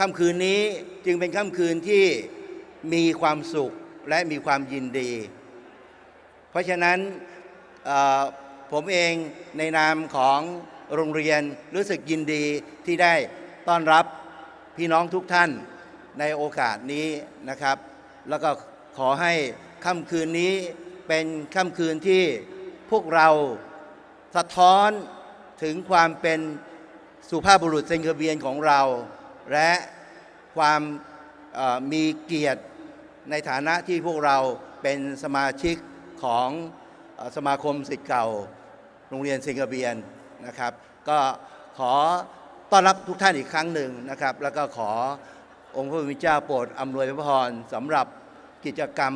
ค่ำคืนนี้จึงเป็นค่ำคืนที่มีความสุขและมีความยินดี เพราะฉะนั้นผมเองในนามของโรงเรียนรู้สึกยินดีที่ได้ต้อนรับพี่น้องทุกท่านในโอกาสนี้นะครับ แล้วก็ขอให้ค่ำคืนนี้เป็นค่ำคืนที่พวกเราสะท้อนถึงความเป็นสุภาพบุรุษเซนเคอร์เบียนของเรา และความมีเกียรติในฐานะที่พวกเราเป็นสมาชิกของอสมาคมศิษย์เก่า โรงเรียนสิงคโปร์นะครับ ก็ขอต้อนรับทุกท่านอีกครั้งหนึ่งนะครับ แล้วก็ขอองค์พระผู้เป็นเจ้าโปรดอำนวยพระพรสำหรับกิจกรรม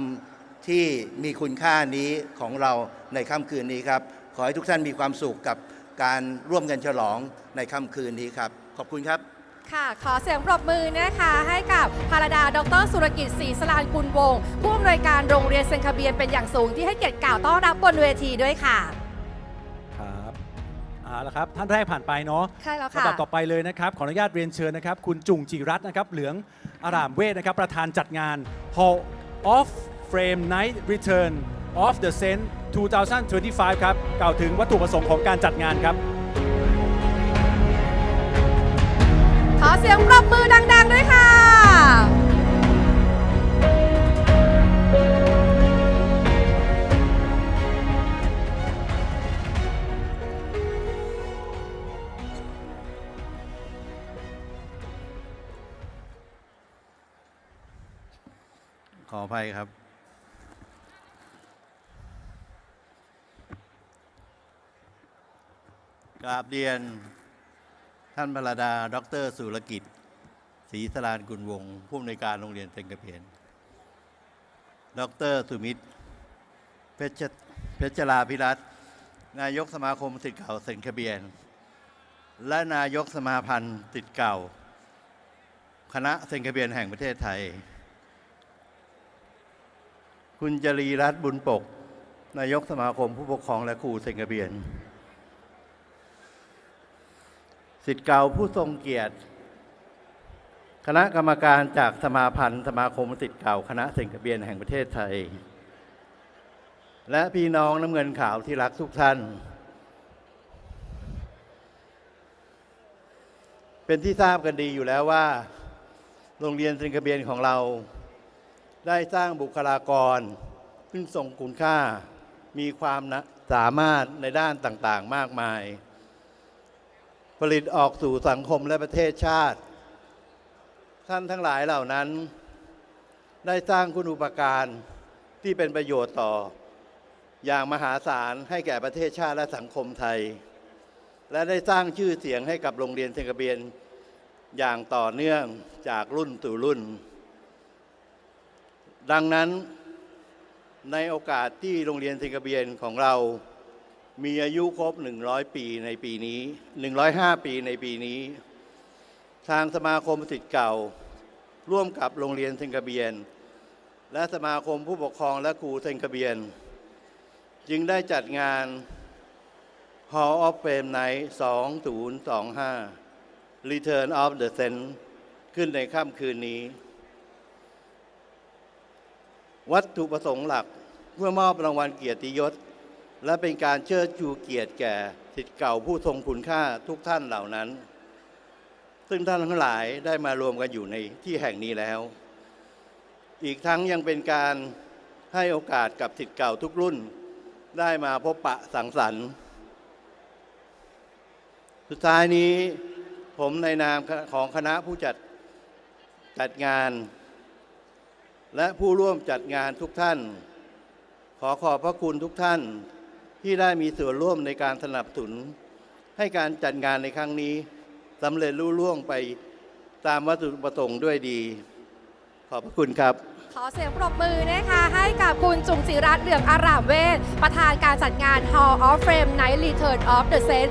ที่มีคุณค่านี้ของเราในค่ำคืนนี้ครับ ขอให้ทุกท่านมีความสุขกับการร่วมกันฉลองในค่ำคืนนี้ครับ ขอบคุณครับ ค่ะ ขอเสียงปรบมือนะคะให้กับภารดา ดร สุรกิจศรีสลานกุลวงศ์ผู้อำนวยการโรงเรียนเซนคาเบียนเป็นอย่างสูงที่ให้เกียรติกล่าวต้อนรับบนเวทีด้วยค่ะ ครับเอาละครับ ท่านแรกผ่านไปเนาะใช่แล้วค่ะลำดับต่อไปเลยนะครับ ขออนุญาตเรียนเชิญนะครับ คุณจุงจิรัตน์นะครับ เหลืองอารามเวทนะครับ ประธานจัดงาน Hall of Frame Night Return of the Saint 2025 ครับ กล่าวถึงวัตถุประสงค์ของการจัดงานครับ อเสียงปรบมือดังๆด้วยค่ะ ขออภัยครับ กราบเรียน ท่านพระดา ดรสุรกิจศรีสรานกุลวงศ์ผู้อำนวยการโรงเรียนเซนกระเพียน ดรสุมิตรเพชรเพชรลาพิรัตนายกสมาคมสิทธิ์เก่าเซนกระเบียน และนายกสมาพันธ์สิทธิ์เก่า คณะเซนกระเบียนแห่งประเทศไทย คุณจรีรัตน์บุญปก นายกสมาคมผู้ปกครองและครูเซนกระเบียน สิทธิ์เก่าผู้ทรงเกียรติ คณะกรรมการจากสมาพันธ์สมาคมสิทธิ์เก่าคณะเซนกระเบียนแห่งประเทศไทย และพี่น้องน้ำเงินขาวที่รักทุกท่าน เป็นที่ทราบกันดีอยู่แล้วว่า โรงเรียนเซนกระเบียนของเรา ได้สร้างบุคลากร ซึ่งทรงคุณค่ามีความสามารถในด้านต่างๆ มากมาย ผลิตออกสู่สังคมและประเทศชาติ ท่านทั้งหลายเหล่านั้น ได้สร้างคุณอุปการที่เป็นประโยชน์ต่อ อย่างมหาศาลให้แก่ประเทศชาติและสังคมไทย และได้สร้างชื่อเสียงให้กับโรงเรียนเซนกระเบียนอย่างต่อเนื่องจากรุ่นสู่รุ่น ดังนั้นในโอกาสที่โรงเรียนเซนกระเบียนของเรา มีอายุครบ 100 ปีในปีนี้ 105 ปีในปีนี้ ทางสมาคมสิทธิ์เก่า ร่วมกับโรงเรียนเซนกเบียน และสมาคมผู้ปกครองและครูเซนกเบียน จึงได้จัดงาน Hall of Fame Night 2025 Return of the Saint ขึ้นในค่ำคืนนี้ วัตถุประสงค์หลักเพื่อมอบรางวัลเกียรติยศ และเป็นการเชิดชูเกียรติแก่สิทธิ์เก่าผู้ทรงคุณค่าทุกท่านเหล่านั้น ซึ่งท่านทั้งหลายได้มารวมกันอยู่ในที่แห่งนี้แล้ว อีกทั้งยังเป็นการให้โอกาสกับสิทธิ์เก่าทุกรุ่น ได้มาพบปะสังสรรค์ สุดท้ายนี้ผมในนามของคณะผู้จัดจัดงาน และผู้ร่วมจัดงานทุกท่าน ขอขอบพระคุณทุกท่าน ที่ได้มีส่วนร่วมในการสนับสนุน ให้การจัดงานในครั้งนี้สำเร็จรุ่ล่วงไปตามวัตถุประสงค์ด้วยดี ขอบพระคุณครับ ขอเสียงปรบมือนะคะให้กับคุณจุงจิรัตน์เหลืองอารามเวทประธานการจัดงาน Hall of Fame Night Return of the Saint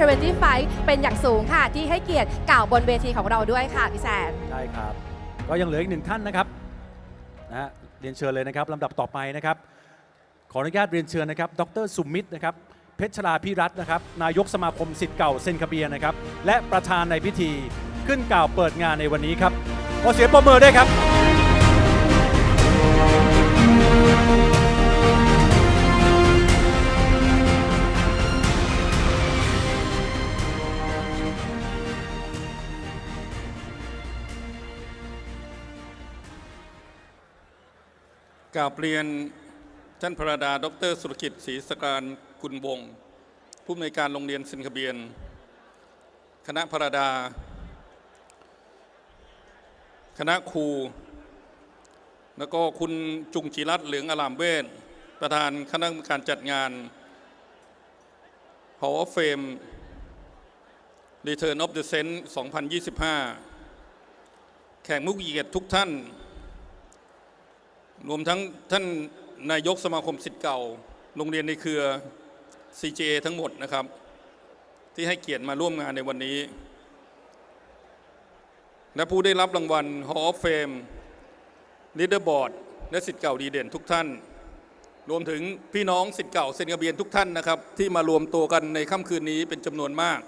2025 เป็นอย่างสูงค่ะ ที่ให้เกียรติกล่าวบนเวทีของเราด้วยค่ะ พี่แซนใช่ครับ ก็ยังเหลืออีกหนึ่งท่านนะครับนะฮะเรียนเชิญเลยนะครับลำดับต่อไปนะครับ ขออนุญาตเรียนเชิญนะครับ ดรสุมิตรนะครับ เพชรลาพิรัตน์นะครับ นายกสมาคมสิทธิ์เก่าเซนคาเบียนะครับ และประธานในพิธีขึ้นกล่าวเปิดงานในวันนี้ครับ ขอเสียงปรบมือด้วยครับ กราบเรียน ท่านพระดา ดร สุรกิจศรีสการกุลวงศ์ผู้อำนวยการโรงเรียนสินคเบียน คณะพระดา คณะครู แล้วก็คุณจุงจิรัตน์เหลืองอลามเวทประธานคณะกรรมการจัดงาน Hall of Fame Return of the Saint 2025 แขกมุกเกียรติทุกท่าน รวมทั้งท่าน นายกสมาคมสิทธิ์เก่า โรงเรียนในเครือ CJA ทั้งหมดนะครับ ที่ให้เกียรติมาร่วมงานในวันนี้ และผู้ได้รับรางวัล Hall of Fame Leaderboard และสิทธิ์เก่าดีเด่นทุกท่าน รวมถึงพี่น้องสิทธิ์เก่าเซนกระเบียนทุกท่านนะครับ ที่มารวมตัวกันในค่ำคืนนี้เป็นจำนวนมาก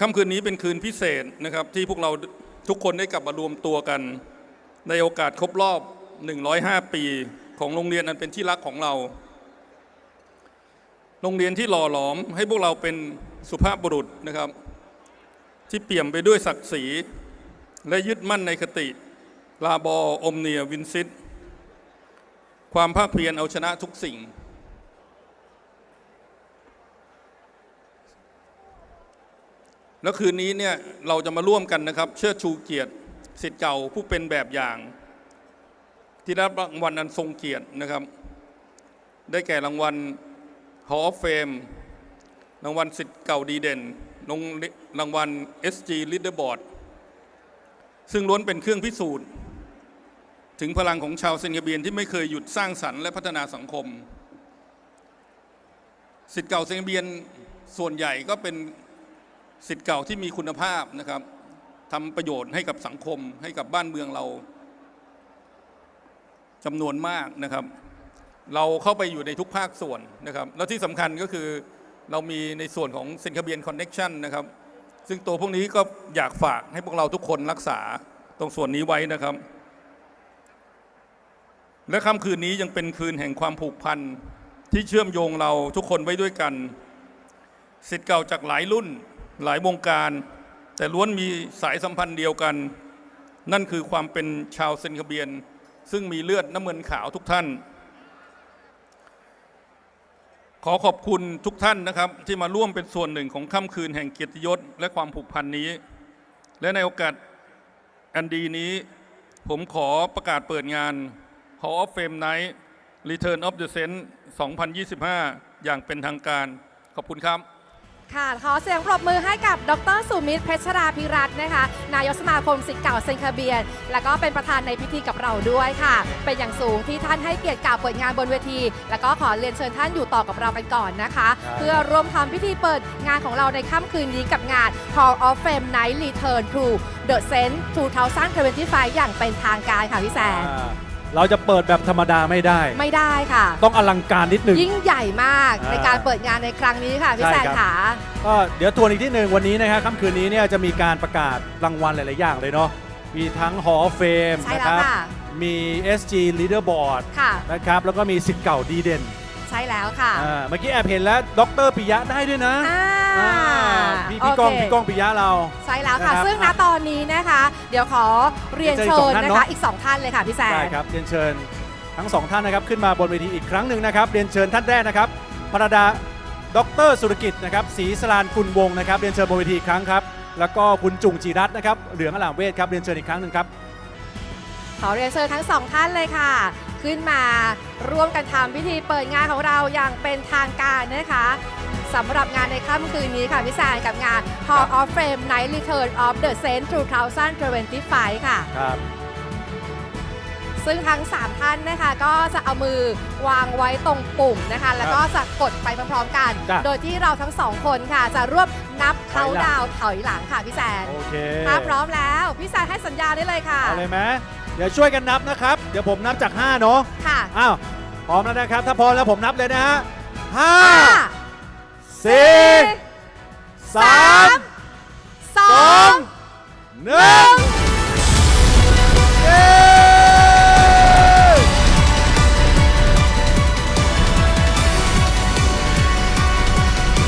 ค่ำคืนนี้เป็นคืนพิเศษนะครับที่พวกเราทุกคนได้กลับมารวมตัวกัน ในโอกาสครบรอบ 105 ปีของโรงเรียนอันเป็นที่รักของเรา โรงเรียนที่หล่อหลอมให้พวกเราเป็นสุภาพบุรุษนะครับ ที่เปี่ยมไปด้วยศักดิ์ศรี และยึดมั่นในคติ ลาบออมเนียวินซิต ความภาคเพียรเอาชนะทุกสิ่ง แล้วคืนนี้เนี่ยเราจะมาร่วมกันนะครับ เชิดชูเกียรติสิทธิ์เก่าผู้เป็นแบบอย่าง ที่รับรางวัลอันทรงเกียรตินะครับ ได้แก่รางวัล Hall of Fame รางวัลสิทธิ์เก่าดีเด่นรางรางวัล SG Leaderboard ซึ่งล้วนเป็นเครื่องพิสูจน์ ถึงพลังของชาวเซนเบียนที่ไม่เคยหยุดสร้างสรรค์และพัฒนาสังคม สิทธิ์เก่าเซนเบียนส่วนใหญ่ก็เป็นสิทธิ์เก่าที่มีคุณภาพนะครับทำประโยชน์ให้กับสังคมให้กับบ้านเมืองเรา จำนวนมากนะครับ เราเข้าไปอยู่ในทุกภาคส่วนนะครับ แล้วที่สำคัญก็คือเรามีในส่วนของเซนคเบียนคอนเน็ชันนะครับ ซึ่งตัวพวกนี้ก็อยากฝากให้พวกเราทุกคนรักษาตรงส่วนนี้ไว้นะครับ และค่ำคืนนี้ยังเป็นคืนแห่งความผูกพันที่เชื่อมโยงเราทุกคนไว้ด้วยกันสิทธิ์เก่าจากหลายรุ่นหลายวงการ แต่ล้วนมีสายสัมพันธ์เดียวกัน นั่นคือความเป็นชาวเซนคเบียน ซึ่งมีเลือดน้ำเงินขาวทุกท่าน ขอขอบคุณทุกท่านนะครับ ที่มาร่วมเป็นส่วนหนึ่งของค่ำคืนแห่งเกียรติยศและความผูกพันนี้ และในโอกาสอันดีนี้ ผมขอประกาศเปิดงาน Hall of Fame Night Return of the Saint 2025 อย่างเป็นทางการ ขอบคุณครับ ค่ะ ขอเสียงปรบมือให้กับดรสุมิตรเพชรราภิรัตน์นะคะ นายกสมาคมสิทธิ์เก่าเซนคาเบียน และก็เป็นประธานในพิธีกับเราด้วยค่ะ เป็นอย่างสูงที่ท่านให้เกียรติกล่าวเปิดงานบนเวที แล้วก็ขอเรียนเชิญท่านอยู่ต่อกับเรากันก่อนนะคะครับเพื่อร่วมทำพิธีเปิดงานของเราในค่ำคืนนี้กับงาน Hall of Fame Night Return to the Saint 2025อย่างเป็นทางการค่ะพี่แซนอ่า เราจะเปิดแบบธรรมดาไม่ได้ ไม่ได้ค่ะ ต้องอลังการนิดหนึ่งยิ่งใหญ่มากอ่าในการเปิดงานในครั้งนี้ค่ะพี่ใช่แซนครับ ขา ก็เดี๋ยวทวนอีกที่หนึ่งวันนี้นะครับค่ำคืนนี้เนี่ยจะมีการประกาศรางวัลหลาย ๆ อย่างเลยเนาะมีทั้ง Hall of Fame ใช่นะแล้ควรับ ค่ะ มี SG Leaderboard ค่ะ นะครับแล้วก็มีสิทธิ์เก่าดีเด่น ใช่แล้วค่ะอ่าเมื่อกี้แอบเห็นแล้วดรปิยะได้ด้วยนะอ่าอ่าพี่พี่ก้องโเค พี่ก้องปิยะเรา ใช่แล้วค่ะ นะครับซึ่งณตอนนี้นะคะ เดี๋ยวขอเรียนเชิเชิญญอีกสองท่านนะคะเนอะอีก 2 ท่านเลยค่ะ พี่แซนได้ครับเรียนเชิญทั้งสองท่านนะครับขึ้นมาบนเวทีอีกครั้งหนึ่งนะครับเรียนเชิญท่านแรกนะครับพระดาดรสุรกิจนะครับศรีสลานคุณวงศ์นะครับเรียนเชิญบนเวทีอีกครั้งครับแล้วก็คุณจุงจีรัตน์นะครับเหลืองอลามเวทครับเรียนเชิญอีกครั้งหนึ่งครับ ขอเรียนเชิญทั้งสองท่านเลยค่ะ ขึ้นมาร่วมกันทำพิธีเปิดงานของเราอย่างเป็นทางการนะคะสำหรับงานในค่ำคืนนี้ค่ะพี่แซนกับงาน Hall of Fame Night Return of the Saint 2025 ค่ะ ครับ ซึ่งทั้ง 3 ท่านนะคะก็จะเอามือวางไว้ตรงปุ่มนะคะ แล้วก็จะกดไปพร้อมๆกัน จ้ะ โดยที่เราทั้งสองคนค่ะ จะร่วมนับถอเขายหลังดาวน์ถอยหลังค่ะพี่แซนโอเคถ้าพร้อมแล้ว พี่แซนให้สัญญาณได้เลยค่ะ เอาเลยไหม เดี๋ยวช่วยกันนับนะครับ เดี๋ยวผมนับจาก 5 เนาะค่ะ อ้าวพร้อมแล้วนะครับ ถ้าพร้อมแล้วผมนับเลยนะฮะห้าห้าสี่สามสองหนึ่งเย้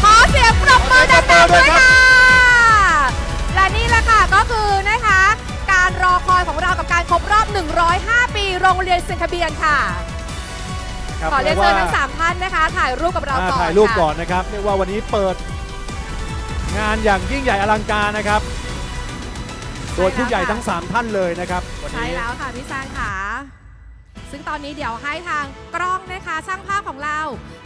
ขอเสียงปรบมือดังๆด้วยค่ะและ 105 ปีโรงเรียนเซนคาเบียนค่ะครับขอเรียนเชิญทั้ง 3 ท่านนะคะ ถ่ายรูปกับเราอ่าก่อนถ่ายรูปค่ะก่อนนะครับเรียกว่าวันนี้เปิด งานอย่างยิ่งใหญ่อลังการนะครับโดยผู้ใหญ่ทั้ง 3 ท่านเลยนะครับวันใช่นี้ แล้วค่ะพี่แซงค่ะ ซึ่งตอนนี้เดี๋ยวให้ทางกล้องนะคะช่างภาพของเรา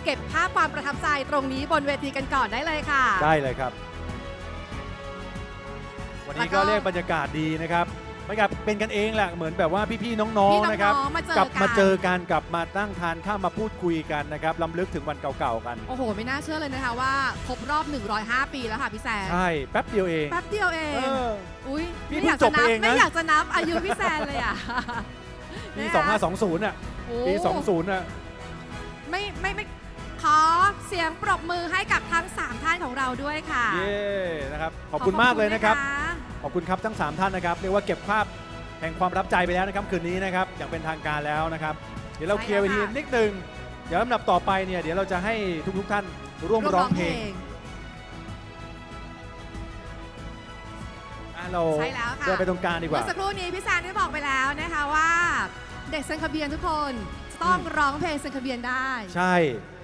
เก็บภาพความประทับใจตรงนี้บนเวทีกันก่อนได้เลยค่ะ ได้เลยครับ วันนี้แล้วก็ก็ เรียกบรรยากาศดีนะครับ บรรยากาศเป็นกันเองแหละเหมือนแบบว่าพี่ๆน้องพี่ๆนะครับน้องๆมาเจอกลับกัมานเจอกันกลับมาตั้งทานข้าวมาพูดคุยกันนะครับล้ำลึกถึงวันเก่าๆกัน โอ้โห ไม่น่าเชื่อเลยนะคะว่าครบรอบ 105 ปีแล้วค่ะพี่แซนใช่แป๊บเดียวเองแป๊บเดียวเอเอง อ อุ้ยพี่ไม่อยากเพิ่จะงจบนับเองนะ ไม่อยากจะนับอายุพี่แซนเลยอะ ปี นะคะ 2520อะโอ้ปี 20อะ ไม่ไม่ไม่ขอเสียงปรบมือให้กับทั้ง 3 ท่านของเราด้วยค่ะ เย้นะครับ ขอบคุณมากเลยนะครับ ขอณ ขอบคุณครับทั้ง 3 ท่านนะครับเรียกว่าเก็บภาพแห่งความประทับใจไปแล้วนะครับคืนนี้นะครับอย่างเป็นทางการแล้วนะครับ เดี๋ยวเราเคลียร์ไปทีนิดนึงเดี๋ยวลำดับต่อไปเนี่ยเดี๋ยวเราจะให้ทุกๆท่านร่วมร้องเพลงอะเราใช่แล้วค่ะเดินไปตรงกลางดีกเมื่ว่าอสักครู่นี้พี่แซนได้บอกไปแล้วนะคะว่า เด็กเซนคาเบียนทุกคนจะต้องร้องเพลงเซนคาเบียนได้ ใช่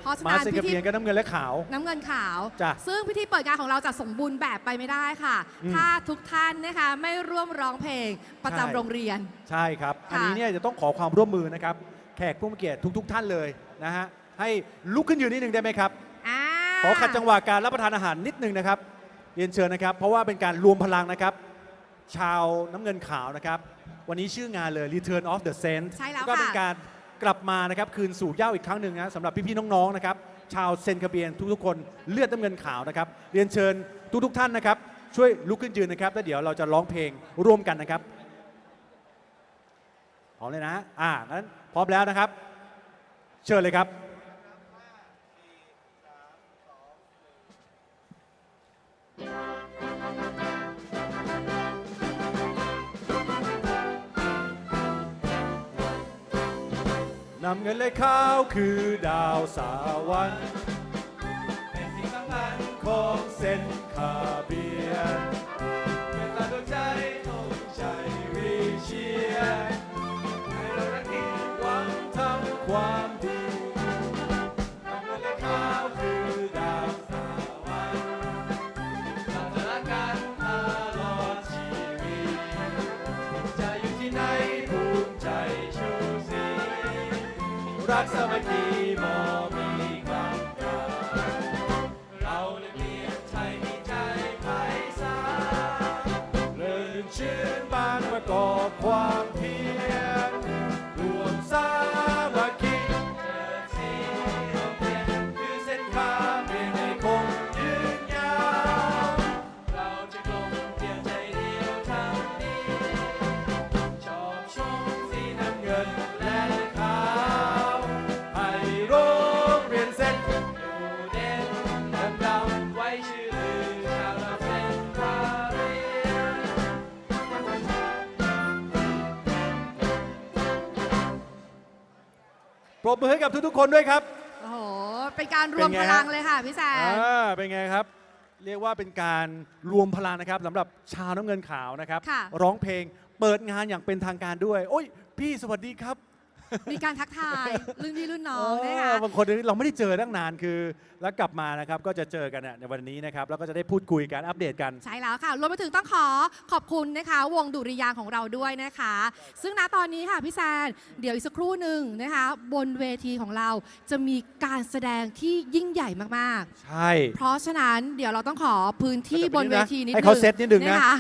เพราะฉะมานั้นเซนกพิระธีเบียนก็น้ำเงินและขาว น้ำเงินขาว จ้ะซึ่งพิธีเปิดงานของเราจะสมบูรณ์แบบไปไม่ได้ค่ะ อืมถ้าทุกท่านนะคะไม่ร่วมร้องเพลงประจำใช่โรงเรียน ใช่ครับค่ะอันนี้เนี่ยจะต้องขอความร่วมมือนะครับ แขกผู้มีเกียรติทุก ๆ ท่านเลยนะฮะ ให้ลุกขึ้นยืนนิดนึงได้ไหมครับ อ่าขอขัดจังหวะการรับประทานอาหารนิดนึงนะครับเรียนเชิญนะครับ เพราะว่าเป็นการรวมพลังนะครับ ชาวน้ำเงินขาวนะครับ วันนี้ชื่องานเลย Return of the Saint ใช่แล้วก็เป็นค่ะ การ กลับมานะครับคืนสู่เหย้าอีกครั้งหนึ่งนะสำหรับพี่ๆน้องๆนะครับชาวเซนคาเบียนทุกๆคนเลือดน้ำเงินขาวนะครับเรียนเชิญทุกๆท่านนะครับช่วยลุกขึ้นยืนนะครับแล้วเดี๋ยวเราจะร้องเพลงร่วมกันนะครับพร้อมเลยนะอ่างั้นพร้อมแล้วนะครับ เชิญเลยครับ นำเงินและข้าวคือดาวสาวันเป็นสิ่งสำคัญของเส้นคาเบียนเป็นตาดวงใจทงใจวิเชียรให้เรารักดีหวังทำความดี รัก ปรบมือให้กับทุกๆคนด้วยครับ โอ้โห เป็นการรวมเป็นไงพฮะลังเลยค่ะพี่แซน อ่าเป็นไงครับ เรียกว่าเป็นการรวมพลังนะครับสำหรับชาวน้ำเงินขาวนะครับ ค่ะ ร้องเพลงเปิดงานอย่างเป็นทางการด้วย โอ้ย พี่สวัสดีครับ มีการทักทายรุ่นพี่รุ่นน้องนะคะเออบางคนเราไม่ได้เจอตั้งนานคือ แล้วกลับมานะครับก็จะเจอกันเนี่ยในวันนี้นะครับแล้วก็จะได้พูดคุยกันอัปเดตกันใช่แล้วค่ะรวมไปถึงต้องขอขอบคุณนะคะ วงดุริยางค์ของเราด้วยนะคะ ซึ่งณตอนนี้ค่ะพี่แซนเดี๋ยวอีกสักครู่หนึ่งนะคะ บนเวทีของเราจะมีการแสดงที่ยิ่งใหญ่มากใช่ๆเพราะฉะนั้นเดี๋ยวเราต้องขอพื้นที่บนเวทีนิดนึงให้เขาเซตนิดนึงนะคะ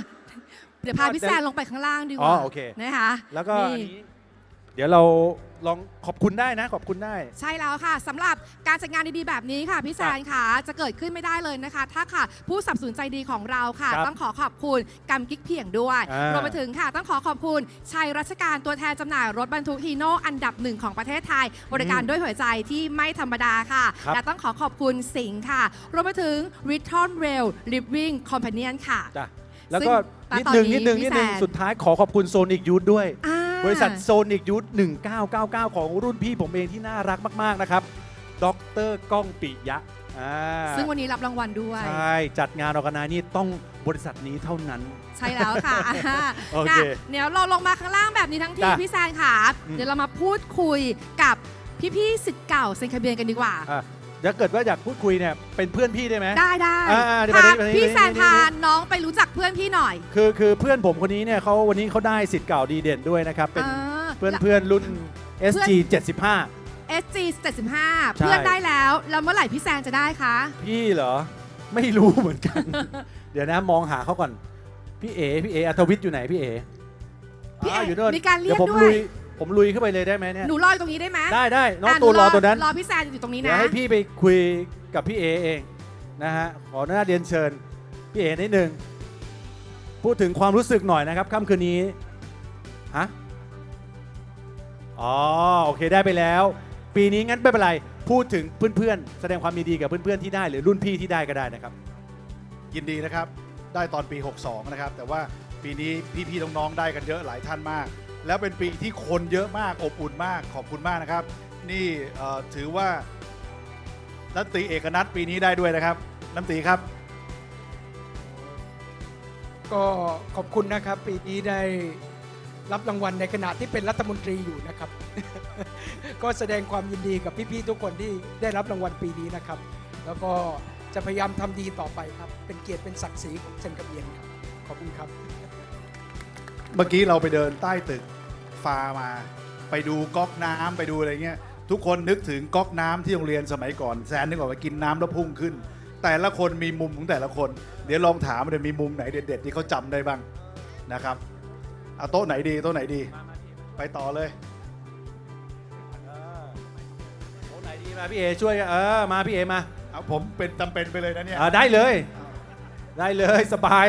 เดี๋ยวพาพี่แซนลงไปข้างล่างดีกอ๋ว่าอโอเคนะคะแล้วก็นี่อันนี้ เดี๋ยวเราลองขอบคุณได้นะ ขอบคุณได้ ใช่แล้วค่ะสำหรับการจัดงานดีๆแบบนี้ค่ะพี่แซนค่ะจะเกิดขึ้นไม่ได้เลยนะคะ ถ้าค่ะผู้สนับสนุนใจดีของเราค่ะ ครับต้องขอขอบคุณกำกิ๊กเพียงด้วยอ่ารวมไปถึงค่ะ ต้องขอขอบคุณชัยรัชการตัวแทนจำหน่ายรถบรรทุกฮีโน่อันดับหนึ่งของประเทศไทย บริการด้วยหัวใจที่ไม่ธรรมดาค่ะ ครับ และต้องขอขอบคุณสิงห์ค่ะ รวมไปถึง r e t u r n Rail Living Companion ค่ะ จ้ะแล้วก็ซึ่นิดนึงตอนิดนึงนิดนึงพี่แซสุดท้ายขอขอบคุณโซนิกยูทด้วย อ่า บริษัทโซนิกยูท1999 ของรุ่นพี่ผมเองที่น่ารักมาก ๆ นะครับ ดรก้องปิยะอ่าซึ่งวันนี้รับรางวัลด้วย ใช่ จัดงานออกนายนี่ต้องบริษัทนี้เท่านั้น ใช่แล้วค่ะโอเคน่ะเดี๋ยวเราลงมาข้างล่างแบบนี้ทั้งทีจ้ะพี่แซนค่ะ อืม เดี๋ยวเรามาพูดคุยกับพี่ๆสิทธิ์เก่าเซนคาเบียนกันดีกว่า อะ ถ้าเกิดว่าอยากพูดคุยเนี่ยเป็นเพื่อนพี่ได้ไหม ได้ได้อ่าเดี๋ยวพามานี่มานี่พี่มานี่แซนมานี่ พาน้องไปรู้จักเพื่อนพี่หน่อยคือคือเพื่อนผมคนนี้เนี่ยเขาวันนี้เขาได้สิทธิ์เก่าดีเด่นด้วยนะครับ เป็นอ่าเพื่อนเพื่อนรุ่น SG 75 SG 75เพื่อนได้แล้ว แล้วเมื่อไหร่พี่แซนจะได้คะ พี่เหรอ ไม่รู้เหมือนกัน เดี๋ยวนะมองหาเขาก่อน พี่เอพี่เออัธวิทย์อยู่ไหนพี่เอพี่เอ๋าอยู่นู่นมีการเรียกดี๋วผมด้วย ลุย ผมลุยเข้าไปเลยได้ไหมเนี่ย หนูรออยู่ตรงนี้ได้ไหมได้ได้น้องะหตูนรอตัวนั้น รอพี่แซนอยู่ตรงนี้เดี๋ยนะวให้พี่ไปคุยกับพี่เอเองนะฮะขออนุญาตเรียนเชิญพี่เอนิดนึงพูดถึงความรู้สึกหน่อยนะครับค่ำคืนนี้ฮะอ๋อโอเคได้ไปแล้ว ปีนี้งั้นไม่เป็นไรพูดถึงเพื่อนๆ แสดงความยินดีกับเพื่อนๆที่ได้ หรือรุ่นพี่ที่ได้ก็ได้นะครับ ยินดีนะครับ ได้ตอนปี 62 นะครับ แต่ว่าปีนี้พี่ๆน้องๆได้กันเยอะหลายท่านมาก แล้วเป็นปีที่คนเยอะมากอบอุ่นมากขอบคุณมากนะครับ นี่ถือว่ารัตตีเอกนัทปีนี้ได้ด้วยนะครับน้ำตีครับ ก็ขอบคุณนะครับ ปีนี้ได้รับรางวัลในขณะที่เป็นรัฐมนตรีอยู่นะครับ ก็แสดงความยินดีกับพี่ๆทุกคนที่ได้รับรางวัลปีนี้นะครับ แล้วก็จะพยายามทำดีต่อไปครับ เป็นเกียรติเป็นศักดิ์ศรีของเซนกระเบียนครับ ขอบคุณครับ เมื่อกี้เราไปเดินใต้ตึกฟามา ไปดูก๊อกน้ำไปดูอะไรเงี้ย ทุกคนนึกถึงก๊อกน้ำที่โรงเรียนสมัยก่อน แซนนึกออกว่ากินน้ำแล้วพุ่งขึ้น แต่ละคนมีมุมของแต่ละคน เดี๋ยวลองถามเดี๋ยวมีมุมไหนเด็ด ๆ ที่เขาจำได้บ้างนะครับเอาโต๊ะไหนดีโต๊ะไหนดี ไปต่อเลย โอ้ไหนดีมาพี่เอช่วยกันเออมาพี่เอมาเอาผมเป็นจำเป็นไปเลยนะเนี่ยอ่าได้เลย ได้เลยสบาย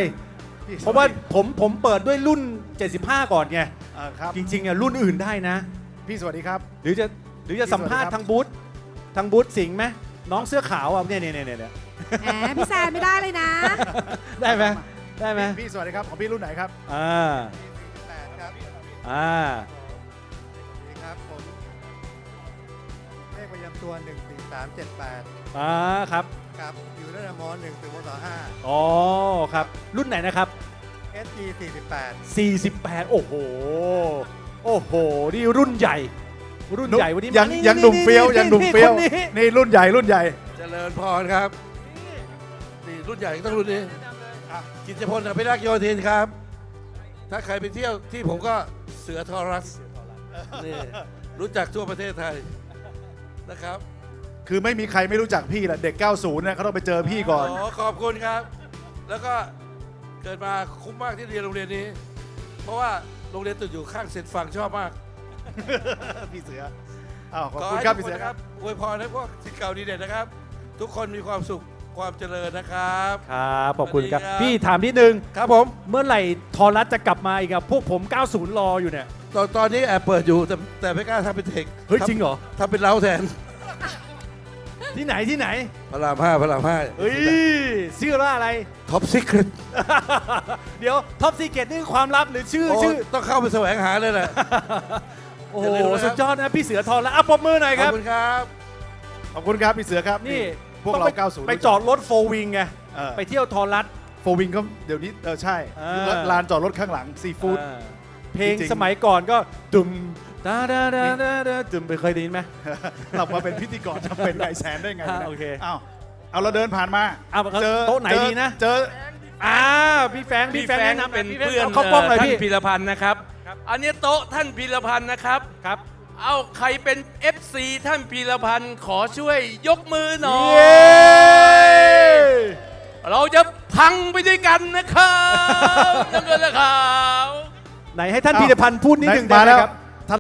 พี่เพราะว่าผมผมเปิดด้วยรุ่น 75 ก่อนไงอ่าครับจริงๆอะรุ่นอื่นได้นะ พี่สวัสดีครับ หรือจะหรือจะพี่สัมภาษณ์สวัสดีครับทางบูธทางบูธสิงห์ไหมน้องเสื้อขาวอะเนี่ยเนี่ยเนี่ยเนี่ยแหมพี่แซนไม่ได้เลยนะ ได้ไหมได้ไหมพี่สวัสดีครับของพี่รุ่นไหนครับอ่า8ครับอ่าสวัสดีครับผมเลขประจำตัว 14378 อ่าครับครับอยู่ระดับม 1 ถึงม 5 อ๋อครับ รุ่นไหนนะครับ SG 48 48 โอ้โห โอ้โห นี่รุ่นใหญ่ รุ่นใหญ่วันนี้ยังมานี่ยังหนุ่มเฟี้ยวยังหนุ่มเฟี้ยวคนนี้นี่รุ่นใหญ่รุ่นใหญ่ เจริญพรครับนี่รุ่นใหญ่ต้องรุ่นนี้กิจพลอภิรักษ์โยธินครับ ถ้าใครไปเที่ยวที่ผมก็เสือทอรัสนี่รู้จักทั่วประเทศไทยนะครับคือไม่มีใครไม่รู้จักพี่แหละเด็ก 90เนี่ยเขาต้องไปเจอพี่ก่อน ขอขอบคุณครับ แล้วก็ เกิดมาคุ้มมากที่เรียนโรงเรียนนี้ เพราะว่าโรงเรียนติดอยู่ข้างเซนฟังชอบมากพี่เสืออ้าวขอบขอคุณให้ครับทุกพี่คนเสือนะคครัรับบอวยพรให้พวกสิทธิ์เก่าดีเด่นนะครับ ทุกคนมีความสุขความเจริญนะครับ ครับขอบคุณครับ สวัสดีครับ พี่ถามนิดนึง ครับผม เมื่อไหร่ทอรัสจะกลับมาอีกอะพวกผม 90 รออยู่เนี่ย ตอนตอนนี้แอบเปิดอยู่แต่แต่ไม่กล้าทำเป็นเทคเฮ้ยจริงเหรอ ทำเป็นเล้าแทน ที่ไหนที่ไหนพระรามห้าพระรามห้าเฮ้ยชื่อว่าอะไร ท็อปซิกเรตเดี๋ยวท็อปซีเกตนี่คือความลับหรือชื่อชื่อต้องเข้าไปแสวงหาเลยแหละ โอ้โหอย่าลืมนะครับ สุดยอดนะพี่เสือทอรัสอะปรบมือหน่อยขคอรับบ คุณครับ ขอบคุณครับพี่เสือครับนี่พวกต้องเราไป90 ไปจอดรถโฟวิงไงเออ ไปเที่ยวทอรัส โฟวิงก็เดี๋ยวนี้เออใช่อ่า ลานจอดรถข้างหลังซีฟู้ดอ่าเพลงจริงๆ สมัยก่อนก็ดุม ดาดาดาดาดาดุมไปเคยได้ยินไหม เรามาเป็นพิธีกรจะเป็นนายแสนได้ไงอ่านี่ยโอเคอ้าวเอาเราเดินผ่านมาเอาเจอโต๊ะไหนเจอดีนะ เจอ อ่าพี่แฟงพี่พี่แฟงแฟงแนะนำเป็นพี่แฟงเพื่อนเขากล้องหน่อยท่าพี่นพีรพันธ์นะครับครับ อันนี้โต๊ะท่านพีรพันธ์นะครับ ครับ เอาใครเป็น FC ท่านพีรพันธ์ขอช่วยยกมือหน่อเย้ยเราจะพังไปด้วยกันนะครับ นั่นเลยนะครับ ไหนให้ท่านอ้าวพีรพันธ์พูดนิดนึงไหนได้มาไหมแล้วครับ